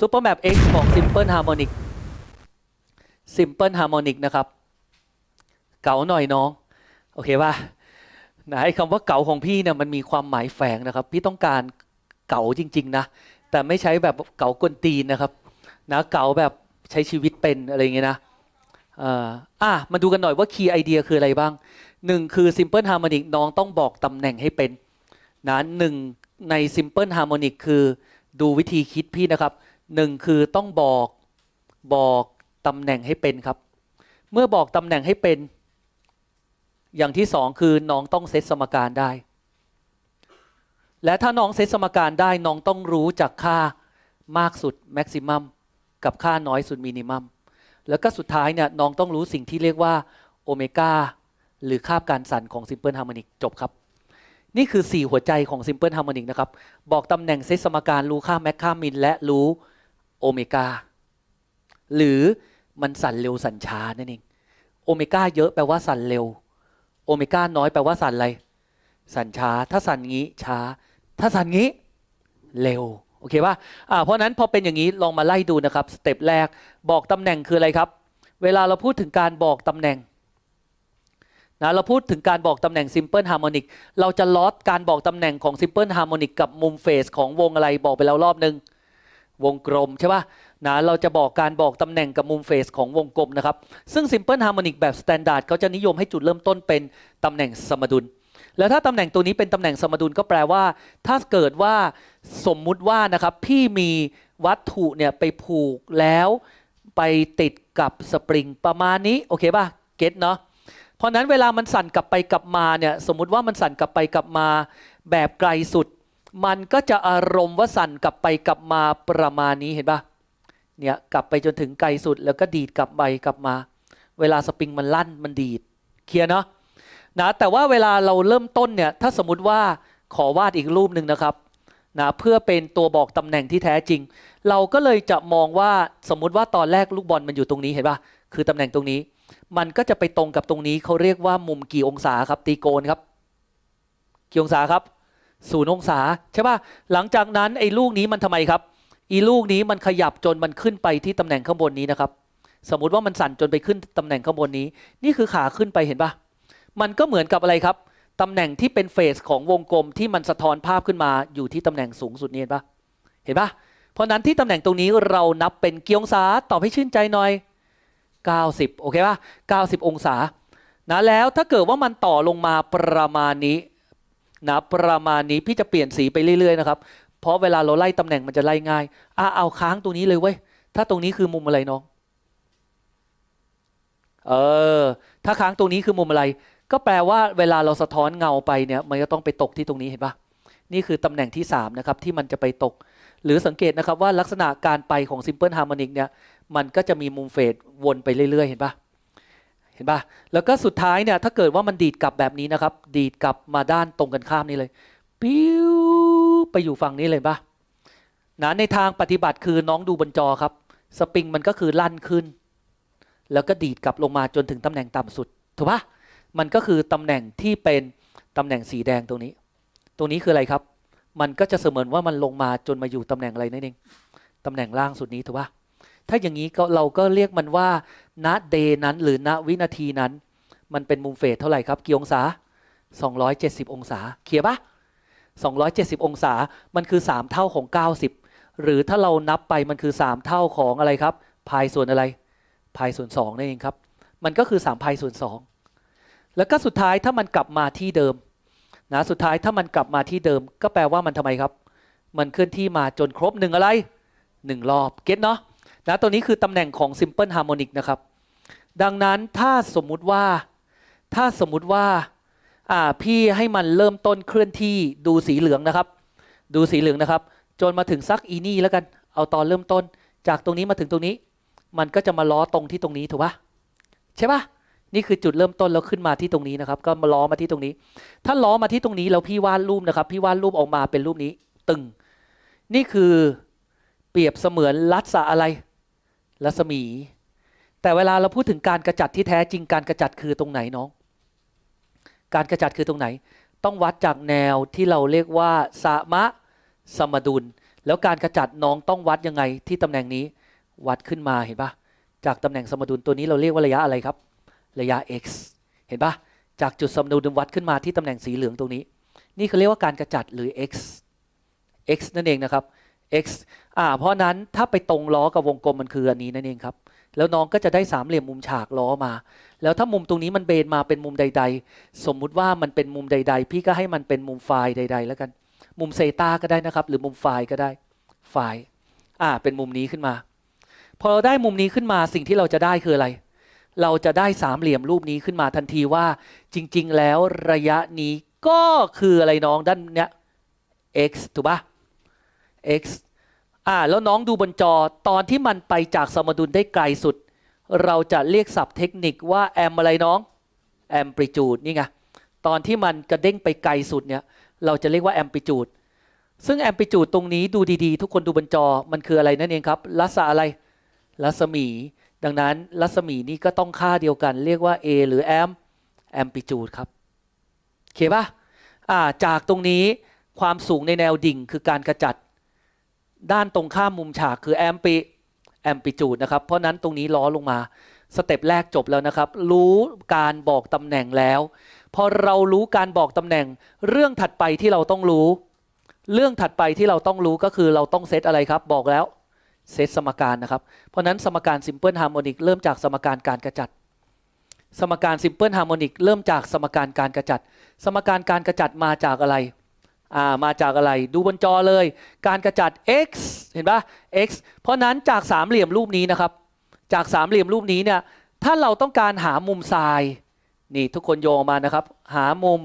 Super Map X ของ Simple Harmonic Simple Harmonic นะครับ เก๋าหน่อยน้อง โอเคป่ะนะไอ้คำว่าเก๋าของพี่เนี่ยมันมีความหมายแฝงนะครับ พี่ต้องการเก๋าจริง ๆ นะ แต่ไม่ใช้แบบเก๋ากวนตีนนะครับนะเก๋าแบบใช้ชีวิตเป็นอะไรเงี้ยนะอ่ออะมาดูกันหน่อยว่าคีย์ไอเดียคืออะไรบ้างหนึ่งคือ Simple Harmonic น้องต้องบอกตำแหน่งให้เป็นนะหนึ่งใน Simple Harmonic คือดูวิธีคิดพี่นะครับ หนึ่งคือต้องบอกบอกตำแหน่งให้เป็นครับ เมื่อบอกตำแหน่งให้เป็น อย่างที่สองคือน้องต้องเซตสมการได้ และถ้าน้องเซตสมการได้น้องต้องรู้จากค่ามากสุดแม็กซิมัมกับค่าน้อยสุดมินิมัมแล้วก็สุดท้ายเนี่ยน้องต้องรู้สิ่งที่เรียกว่าโอเมก้าหรือค่าการสั่นของ Simple Harmonic จบครับ นี่คือ 4 หัวใจของ Simple Harmonic นะครับ บอกตำแหน่งเซตสมการรู้ค่าแมคค่ามินและรู้ โอเมก้าหรือมันสั่นเร็วสั่นช้านั่นเองโอเมก้าเยอะแปลว่าสั่นเร็ว โอเมก้าน้อยแปลว่าสั่นอะไร สั่นช้า ถ้าสั่นงี้ช้า ถ้าสั่นงี้เร็ว โอเคป่ะเพราะฉะนั้นพอเป็นอย่างนี้ลองมาไล่ดูนะครับสเต็ปแรกบอกตำแหน่งคืออะไรครับ เวลาเราพูดถึงการบอกตำแหน่งนะเราพูดถึงการบอกตำแหน่ง Simple Harmonic เราจะลอดการบอกตำแหน่งของ Simple Harmonic กับมุมเฟสของวงอะไรบอกไปแล้วรอบนึง วงกลมใช่ป่ะนะเราจะบอกการบอกตำแหน่งกับมุมเฟสของวงกลมนะครับ ซึ่ง Simple Harmonic แบบ Standard เขาจะนิยมให้จุดเริ่มต้นเป็นตำแหน่งสมดุล แล้วถ้าตำแหน่งตัวนี้เป็นตำแหน่งสมดุลก็แปลว่า ถ้าเกิดว่าสมมุติว่านะครับพี่มีวัตถุเนี่ยไปผูกแล้วไปติดกับสปริงประมาณนี้โอเคป่ะเก็ตเนาะเพราะนั้นเวลามันสั่นกลับไปกลับมาเนี่ยสมมุติว่ามันสั่นกลับไปกลับมาแบบไกลสุด มันก็จะอารมณ์ว่าสั่นกลับไปกลับมาประมาณนี้เห็นปะเนี่ยกลับไปจนถึงไกลสุดแล้วก็ดีดกลับไปกลับมา เวลาสปริงมันลั่นมันดีดเคลียร์เนาะนะแต่ว่าเวลาเราเริ่มต้นเนี่ยถ้าสมมติว่าขอวาดอีกรูปหนึ่งนะครับนะเพื่อเป็นตัวบอกตำแหน่งที่แท้จริง เราก็เลยจะมองว่าสมมุติว่าตอนแรกลูกบอลมันอยู่ตรงนี้เห็นปะคือตำแหน่งตรงนี้ มันก็จะไปตรงกับตรงนี้เขาเรียกว่ามุมกี่องศาครับตีโกนครับกี่องศาครับ ศูนย์องศาใช่ป่ะหลังจากนั้นไอ้ลูกนี้มันทำไมครับ อีลูกนี้มันขยับจนมันขึ้นไปที่ตำแหน่งข้างบนนี้นะครับ สมมุติว่ามันสั่นจนไปขึ้นตำแหน่งข้างบนนี้ นี่คือขาขึ้นไปเห็นป่ะมันก็เหมือนกับอะไรครับตำแหน่งที่เป็นเฟสของวงกลมที่มันสะท้อนภาพขึ้นมาอยู่ที่ตำแหน่งสูงสุดนี่เห็นปะเห็นปะเพราะนั้นที่ตำแหน่งตรงนี้เรานับเป็นกี่องศาตอบให้ชื่นใจหน่อย 90 โอเคปะ90 องศานะแล้วถ้าเกิดว่ามันต่อลงมาประมาณนี้ นะประมาณนี้พี่จะเปลี่ยนสีไปเรื่อยๆนะครับ เพราะเวลาเราไล่ตำแหน่งมันจะไล่ง่ายอะเอาค้างตรงนี้เลยเว้ย ถ้าตรงนี้คือมุมอะไรน้อง เออ ถ้าค้างตรงนี้คือมุมอะไร ก็แปลว่าเวลาเราสะท้อนเงาไปเนี่ย มันก็ต้องไปตกที่ตรงนี้เห็นปะนี่คือตำแหน่งที่3นะครับที่มันจะไปตก หรือสังเกตนะครับว่าลักษณะการไปของ Simple Harmonic เนี่ย มันก็จะมีมุมเฟดวนไปเรื่อยๆ เห็นปะ เห็นปะแล้วก็สุดท้ายเนี่ยถ้าเกิดว่ามันดีดกลับแบบนี้นะครับ ดีดกลับมาด้านตรงกันข้ามนี่เลย ปิ้วไปอยู่ฝั่งนี้เลยปะนะในทางปฏิบัติคือน้องดูบนจอครับ สปริงมันก็คือลั่นขึ้น แล้วก็ดีดกลับลงมาจนถึงตำแหน่งต่ำสุดถูกปะมันก็คือตำแหน่งที่เป็นตำแหน่งสีแดงตรงนี้ ตรงนี้คืออะไรครับ มันก็จะเสมือนว่ามันลงมาจนมาอยู่ตำแหน่งอะไรนั่นเองตำแหน่งล่างสุดนี้ถูกปะ ถ้าอย่างนี้ก็เราก็เรียกมันว่าณเดนั้น หรือณวินาทีนั้น มันเป็นมุมเฟสเท่าไหร่ครับกี่องศา 270 องศาเคลียร์ปะ270 องศามันคือ 3 เท่าของ 90 หรือถ้าเรานับไปมันคือ 3 เท่าของอะไรครับพายส่วนอะไรพายส่วน2นั่นเองครับ มันก็คือ3พายส่วน 2 แล้วก็สุดท้ายถ้ามันกลับมาที่เดิมนะสุดท้ายถ้ามันกลับมาที่เดิม ก็แปลว่ามันทำไมครับ มันเคลื่อนที่มาจนครบหนึ่งอะไรหนึ่งรอบเก็ตเนาะ นะตัวนี้คือตำแหน่งของ Simple Harmonic นะครับ ดังนั้นถ้าสมมุติว่า ถ้าสมมุติว่าอ่าพี่ให้มันเริ่มต้นเคลื่อนที่ดูสีเหลืองนะครับ ดูสีเหลืองนะครับ จนมาถึงซักอีนี่แล้วกัน เอาตอนเริ่มต้น จากตรงนี้มาถึงตรงนี้ มันก็จะมาล้อตรงที่ตรงนี้ถูกปะใช่ปะนี่คือจุดเริ่มต้นแล้วขึ้นมาที่ตรงนี้นะครับ ก็มาล้อมาที่ตรงนี้ ถ้าล้อมาที่ตรงนี้แล้วพี่วาดรูปนะครับ พี่วาดรูปออกมาเป็นรูปนี้ ตึง นี่คือเปรียบเสมือนลักษณะอะไร รัศมี แต่เวลาเราพูดถึงการกระจัดที่แท้จริงการกระจัดคือตรงไหนน้อง การกระจัดคือตรงไหน ต้องวัดจากแนวที่เราเรียกว่าสมะสมดุล แล้วการกระจัดน้องต้องวัดยังไงที่ตำแหน่งนี้ วัดขึ้นมาเห็นปะจากตำแหน่งสมดุลตัวนี้เราเรียกว่าระยะอะไรครับ ระยะ x เห็นปะจากจุดสมดุลวัดขึ้นมาที่ตำแหน่งสีเหลืองตรงนี้ นี่เขาเรียกว่าการกระจัดหรือ x x นั่นเองนะครับ x อ่าเพราะนั้นถ้าไปตรงล้อกับวงกลมมันคืออันนี้นั่นเองครับแล้วน้องก็จะได้สามเหลี่ยมมุมฉากล้อมา แล้วถ้ามุมตรงนี้มันเบนมาเป็นมุมใด ๆ สมมุติว่ามันเป็นมุมใด ๆ พี่ก็ให้มันเป็นมุมไฟล์ใด ๆ แล้วกัน มุมเซตาก็ได้นะครับ หรือมุมไฟล์ก็ได้ ไฟล์อ่า เป็นมุมนี้ขึ้นมา พอเราได้มุมนี้ขึ้นมาสิ่งที่เราจะได้คืออะไร เราจะได้สามเหลี่ยมรูปนี้ขึ้นมาทันทีว่า จริง ๆ แล้วระยะนี้ก็คืออะไรน้องด้านเนี้ย x ถูกปะ x อ่าแล้วน้องดูบนจอตอนที่มันไปจากสมดุลได้ไกลสุด เราจะเรียกศัพท์เทคนิคว่าแอมอะไรน้องแอมปริจูดนี่ไงตอนที่มันกระเด้งไปไกลสุดเนี่ยเราจะเรียกว่าแอมปริจูดซึ่งแอมปริจูดตรงนี้ดูดีๆ ทุกคนดูบนจอมันคืออะไรนั่นเองครับลักษณะอะไรรัศมี ดังนั้นรัศมีนี้ก็ต้องค่าเดียวกัน เรียกว่า a หรือแอมแอมปริจูดครับโอเคปะอ่าจากตรงนี้ความสูงในแนวดิ่งคือการกระจัด ด้านตรงข้ามมุมฉากคือแอมปิแอมปิจูดนะครับ เพราะนั้นตรงนี้ล้อลงมาสเต็ปแรกจบแล้วนะครับ รู้การบอกตำแหน่งแล้ว พอเรารู้การบอกตำแหน่ง เรื่องถัดไปที่เราต้องรู้ เรื่องถัดไปที่เราต้องรู้ก็คือเราต้องเซตอะไรครับบอกแล้วเซตสมการนะครับ เพราะนั้นสมการซิมเพิลฮาร์โมนิกเริ่มจากสมการการกระจัด สมการซิมเพิลฮาร์โมนิกเริ่มจากสมการการกระจัด สมการการกระจัดมาจากอะไร มาจากอะไรดูบนจอเลย การกระจัด x เห็นปะ x เพราะนั้นจากสามเหลี่ยมรูปนี้นะครับ จากสามเหลี่ยมรูปนี้เนี่ยถ้าเราต้องการหามุมทรายนี่ทุกคนโยงมานะครับ หามุม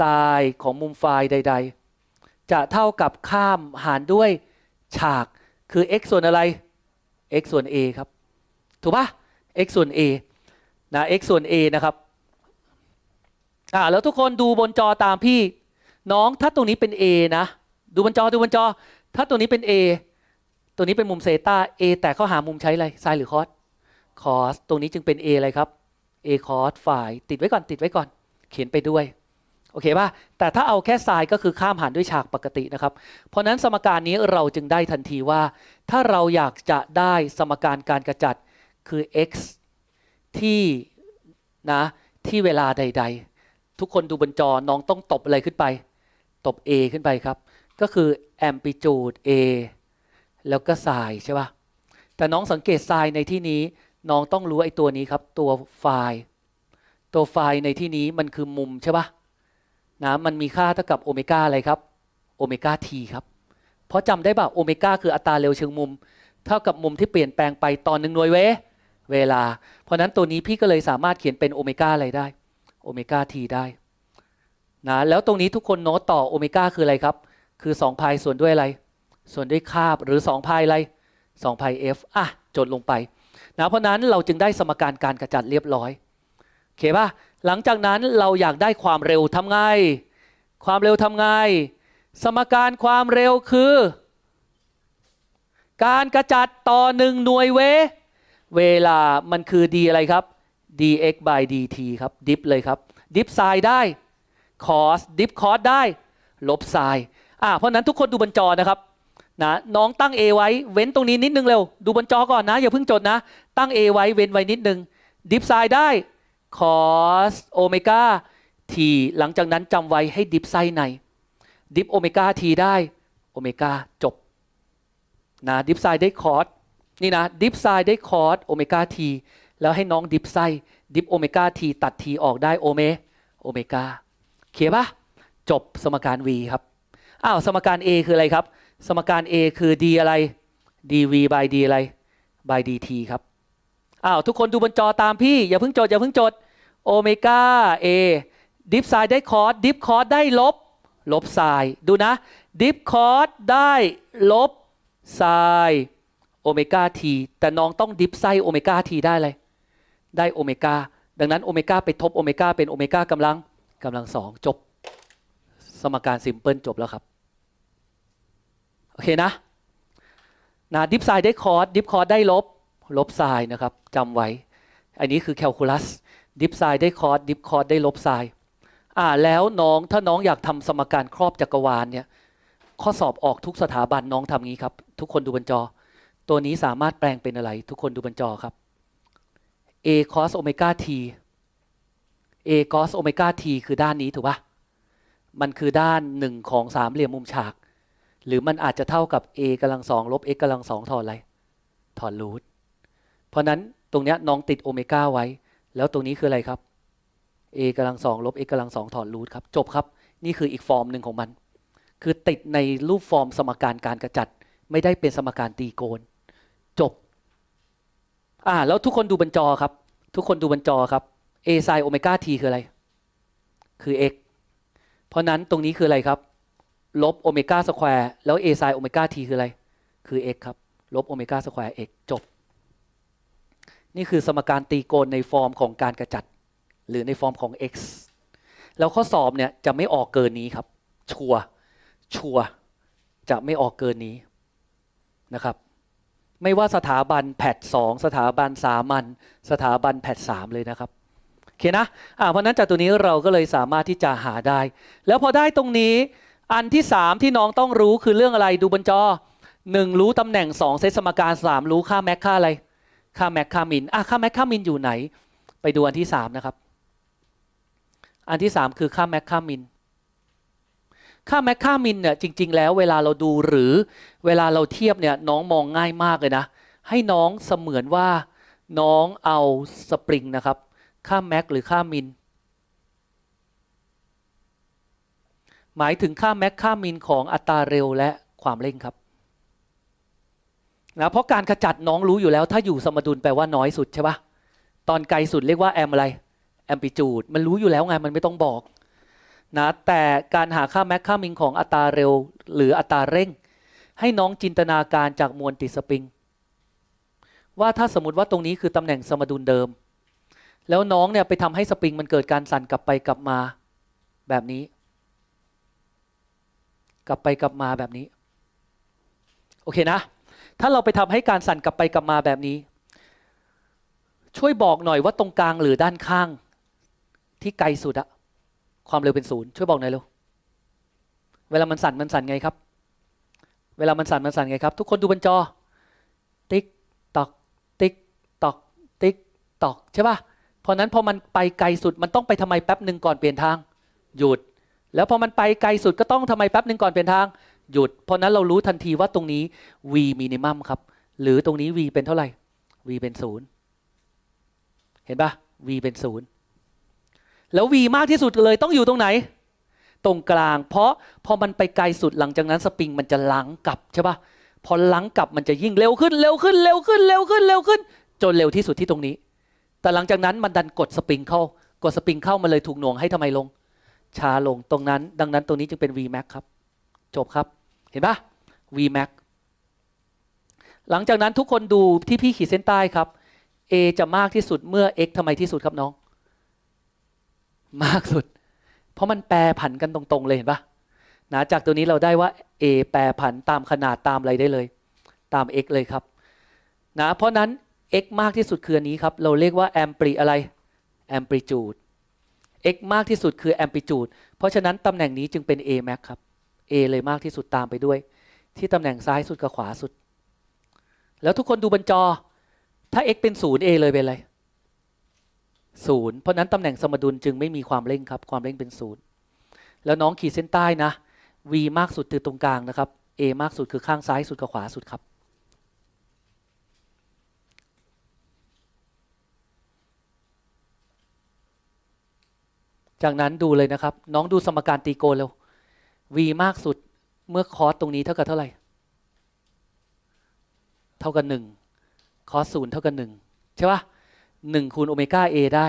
ทรายของมุมไฟล์ใด ๆ จะเท่ากับข้ามหารด้วยฉากคือ x ส่วนอะไร x ส่วน a ครับ ถูกปะ x ส่วน a นะ x ส่วน a นะครับอ่าแล้วทุกคนดูบนจอตามพี่ น้องถ้าตรงนี้เป็น A นะ ดูบนจอดูบนจอ ถ้าตัวนี้เป็น A ตัวนี้เป็นมุมเซตา A แต่เขาหามุมใช้อะไรไซน์หรือคอสคอสตรงนี้จึงเป็น A อะไรครับ A คอสฝ่ายติดไว้ก่อนติดไว้ก่อน เขียนไปด้วยโอเคป่ะแต่ถ้าเอาแค่ไซน์ก็คือข้ามหารด้วยฉากปกตินะครับ เพราะนั้นสมการนี้เราจึงได้ทันทีว่า ถ้าเราอยากจะได้สมการการกระจัดคือ x ที่นะที่เวลาใด ๆ ทุกคนดูบนจอน้องต้องตบอะไรขึ้นไป ตบ A ขึ้นไปครับ ก็คือ amplitude A แล้วก็ sin ใช่ป่ะ แต่น้องสังเกต sin ในที่นี้น้องต้องรู้ไอ้ตัวนี้ครับ ตัวไฟล์ ตัวไฟล์ในที่นี้มันคือมุมใช่ป่ะนะมันมีค่าเท่ากับโอเมก้าอะไรครับโอเมก้า t ครับ เพราะจำได้ป่ะโอเมก้าคืออัตราเร็วเชิงมุม เท่ากับมุมที่เปลี่ยนแปลงไปตอนหนึ่งหน่วยเวเวลา เพราะนั้นตัวนี้พี่ก็เลยสามารถเขียนเป็นโอเมก้าอะไรได้โอเมก้า t ได้ นะแล้วตรงนี้ทุกคนโน้ตต่อโอเมก้าคืออะไรครับ คือ2พายส่วนด้วยอะไร ส่วนด้วยคาบหรือ2พายอะไร2พาย f อะจดลงไปนะเพราะนั้นเราจึงได้สมการการกระจัดเรียบร้อยโอเคป่ะหลังจากนั้นเราอยากได้ความเร็วทำไงความเร็วทำไงสมการความเร็วคือ การกระจัดต่อหนึ่งหน่วยเว เวลามันคือ d อะไรครับ dx by dt ครับดิฟเลยครับดิฟไซได้ คอสดิฟคอสได้ลบไซน์อ่าเพราะนั้นทุกคนดูบนจอนะครับนะน้องตั้ง A ไว้เว้นตรงนี้นิดนึงเร็ว ดูบนจอก่อนนะ อย่าเพิ่งจดนะ ตั้ง A ไว้เว้นไว้นิดนึงดิฟไซน์ได้คอสโอเมก้าทีหลังจากนั้นจำไว้ให้ดิฟไซน์ในดิฟโอเมก้าทีได้โอเมก้าจบนะดิฟไซน์ได้คอสนี่นะดิฟไซน์ได้คอสโอเมก้าทีแล้วให้น้องดิฟไซน์ดิฟโอเมก้าทีตัดทีออกได้โอเมโอเมก้า เขียนปะจบสมการ v ครับอ้าวสมการ a คืออะไรครับ สมการ a คือ d อะไร dv by d อะไร by dt ครับอ้าวทุกคนดูบนจอตามพี่ อย่าเพิ่งจดอย่าเพิ่งจดโอเมก้า a ดิฟไซน์ได้คอสดิฟคอสได้ลบ ลบไซน์ดูนะ ดิฟคอสได้ลบไซน์โอเมก้า t แต่น้องต้องดิฟไซน์โอเมก้า t ได้เลย ได้โอเมก้าดังนั้นโอเมก้าไปทบโอเมก้าเป็นโอเมก้ากำลัง กำลังสองจบ สมการซิมเพิลจบแล้วครับ โอเคนะนะดิฟไซน์ได้คอร์สดิฟคอร์สได้ลบ ลบไซน์นะครับจำไว้ อันนี้คือแคลคูลัสดิฟไซน์ได้คอร์สดิฟคอร์สได้ลบไซน์อ่าแล้วน้องถ้าน้องอยากทำสมการครอบจักรวาลเนี่ยข้อสอบออกทุกสถาบันน้องทำงี้ครับ ทุกคนดูบนจอ ตัวนี้สามารถแปลงเป็นอะไร ทุกคนดูบนจอครับ a cos โอเมก้า t a cos โอเมก้า t คือด้านนี้ถูกปะมันคือด้านหนึ่งของสามเหลี่ยมมุมฉาก หรือมันอาจจะเท่ากับ a กำลังสองลบ x กำลังสองถอดอะไร ถอดรูทเพราะนั้นตรงเนี้ยน้องติดโอเมก้าไว้ แล้วตรงนี้คืออะไรครับ a กำลังสองลบ x กำลังสองถอดรูทครับ จบครับ นี่คืออีกฟอร์มหนึ่งของมัน คือติดในรูปฟอร์มสมการการกระจัด ไม่ได้เป็นสมการตีโกณจบ อ่า แล้วทุกคนดูบนจอครับ ทุกคนดูบนจอครับ a sin โอเมก้า t คืออะไร คือ x เพราะนั้นตรงนี้คืออะไรครับ ลบโอเมก้าสแควร์แล้ว a sin โอเมก้า t คืออะไร คือ x ครับ ลบโอเมก้าสแควร์ x จบ นี่คือสมการตีโกณในฟอร์มของการกระจัด หรือในฟอร์มของ x แล้วข้อสอบเนี่ยจะไม่ออกเกินนี้ครับ ชัวร์ชัวร์จะไม่ออกเกินนี้นะครับ ไม่ว่าสถาบันแพทสองสถาบันสามัญสถาบันแพทสามเลยนะครับ อเคนะอ่าเพราะนั้นจากตัวนี้เราก็เลยสามารถที่จะหาได้ แล้วพอได้ตรงนี้ อันที่สามที่น้องต้องรู้คือเรื่องอะไรดูบนจอหนึ่งรู้ตำแหน่งสองเซตสมการสามรู้ค่าแม็กค่าอะไร ค่าแม็กค่ามินอะค่าแม็กค่ามินอยู่ไหน ไปดูอันที่สามนะครับ อันที่สามคือค่าแม็กค่ามินค่าแม็กค่ามินเนี่ยจริง ๆ แล้วเวลาเราดูหรือเวลาเราเทียบเนี่ยน้องมองง่ายมากเลยนะ ให้น้องเสมือนว่าน้องเอาสปริงนะครับ ค่าแม็กหรือค่ามิน หมายถึงค่าแม็กค่ามินของอัตราเร็วและความเร่งครับนะเพราะการขจัดน้องรู้อยู่แล้ว ถ้าอยู่สมดุลแปลว่าน้อยสุดใช่ปะตอนไกลสุดเรียกว่าแอมอะไรแอมพลิจูดมันรู้อยู่แล้วไงมันไม่ต้องบอกนะแต่การหาค่าแม็กค่ามินของอัตราเร็ว หรืออัตราเร่ง ให้น้องจินตนาการจากมวลติดสปริง ว่าถ้าสมมติว่าตรงนี้คือตำแหน่งสมดุลเดิม แล้วน้องเนี่ยไปทำให้สปริงมันเกิดการสั่นกลับไปกลับมาแบบนี้ กลับไปกลับมาแบบนี้ โอเคนะ ถ้าเราไปทำให้การสั่นกลับไปกลับมาแบบนี้ ช่วยบอกหน่อยว่าตรงกลางหรือด้านข้าง ที่ไกลสุดอะความเร็วเป็นศูนย์ช่วยบอกหน่อยเร็วเวลามันสั่นมันสั่นไงครับ เวลามันสั่นมันสั่นไงครับ ทุกคนดูบนจอ ติ๊กตอก ติ๊กตอก ติ๊กตอกใช่ป่ะ เพราะนั้นพอมันไปไกลสุดมันต้องไปทำไมแป๊บหนึ่งก่อนเปลี่ยนทาง หยุด แล้วพอมันไปไกลสุดก็ต้องทำไมแป๊บหนึ่งก่อนเปลี่ยนทาง หยุด เพราะนั้นเรารู้ทันทีว่าตรงนี้ v minimum ครับ หรือตรงนี้ v เป็นเท่าไหร่ v เป็นศูนย์เห็นปะ v เป็นศูนย์แล้ว v มากที่สุดเลยต้องอยู่ตรงไหน ตรงกลาง เพราะพอมันไปไกลสุดหลังจากนั้นสปริงมันจะลังกลับใช่ปะพอลังกลับมันจะยิ่งเร็วขึ้นเร็วขึ้นเร็วขึ้นเร็วขึ้นเร็วขึ้น จนเร็วที่สุดที่ตรงนี้ แต่หลังจากนั้นมันดันกดสปริงเข้ากดสปริงเข้ามันเลยถูกหน่วงให้ทำไมลง ช้าลงตรงนั้น ดังนั้นตรงนี้จึงเป็น v max ครับ จบครับ เห็นปะ v max หลังจากนั้นทุกคนดูที่พี่ขีดเส้นใต้ครับ a จะมากที่สุดเมื่อ x ทำไมที่สุดครับน้อง มากสุด เพราะมันแปรผันกันตรงๆ เลยเห็นปะนะจากตัวนี้เราได้ว่า a แปรผันตามขนาดตามอะไรได้เลย ตาม x เลยครับนะเพราะนั้น x มากที่สุดคืออันนี้ครับ เราเรียกว่า ampli อะไร amplitude x มากที่สุดคือ amplitude เพราะฉะนั้นตำแหน่งนี้จึงเป็น a max ครับ a เลยมากที่สุดตามไปด้วย ที่ตำแหน่งซ้ายสุดกับขวาสุด แล้วทุกคนดูบนจอ ถ้า x เป็นศูนย์ a เลยเป็นอะไรศูนย์เพราะนั้นตำแหน่งสมดุลจึงไม่มีความเร่งครับ ความเร่งเป็นศูนย์แล้วน้องขีดเส้นใต้นะ v มากสุดคือตรงกลางนะครับ a มากสุดคือข้างซ้ายสุดกับขวาสุดครับ จากนั้นดูเลยนะครับ น้องดูสมการตีโกนเร็ว v มากสุดเมื่อคอสตรงนี้เท่ากับเท่าไหร่ เท่ากับหนึ่งคอสศูนย์เท่ากับหนึ่งใช่ปะหนึ่งคูณโอเมก้า a ได้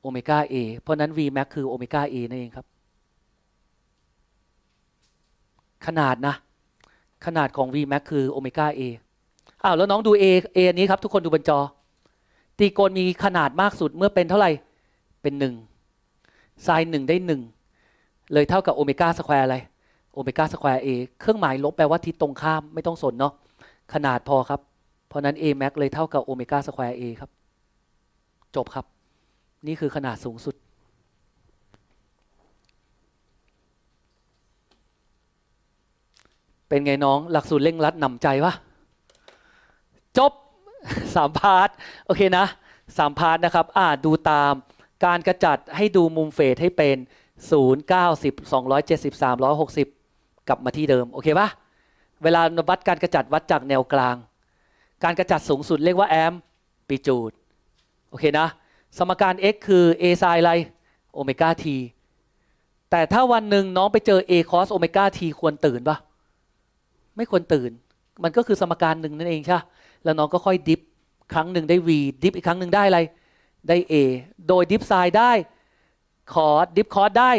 โอเมก้า a เพราะนั้น v max คือโอเมก้า a นั่นเองครับ ขนาดนะ ขนาดของ v max คือโอเมก้า a อ้าวแล้วน้องดู a a อันนี้ครับ ทุกคนดูบนจอ ตีโกนมีขนาดมากสุดเมื่อเป็นเท่าไหร่เป็นหนึ่ง ไซน์หนึ่งได้หนึ่งเลยเท่ากับโอเมก้าสแควร์อะไรโอเมก้าสแควร์เอเครื่องหมายลบแปลว่าทิศตรงข้ามไม่ต้องสนเนาะขนาดพอครับ เพราะนั้น a max เลยเท่ากับโอเมก้าสแควร์เอครับ จบครับ นี่คือขนาดสูงสุด เป็นไงน้อง หลักสูตรเร่งรัดหนำใจวะจบสามพาร์ท โอเคนะสามพาร์ทนะครับ อ่าดูตาม การกระจัดให้ดูมุมเฟสให้เป็น 0 90 270 360 กลับมาที่เดิม โอเคปะเวลาวัดการกระจัดวัดจากแนวกลาง การกระจัดสูงสุดเรียกว่าแอมปิจูด โอเคนะ สมการ x คือ a ไซน์อะไรโอเมก้า t แต่ถ้าวันหนึ่งน้องไปเจอ a cos โอเมก้า t ควรตื่นปะไม่ควรตื่น มันก็คือสมการหนึ่งนั่นเองใช่แล้วน้องก็ค่อยดิฟครั้งหนึ่งได้ v ดิฟอีกครั้งหนึ่งได้อะไร ได้ a โดยดิฟไซน์ได้คอสดิฟคอสได้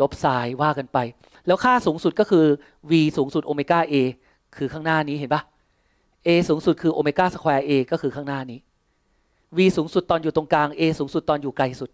ลบไซน์ว่ากันไป แล้วค่าสูงสุดก็คือ v สูงสุดโอเมก้า a คือข้างหน้านี้เห็นปะ a สูงสุดคือโอเมก้าสแควร์ a ก็คือข้างหน้านี้ v สูงสุดตอนอยู่ตรงกลาง a สูงสุดตอนอยู่ไกลสุด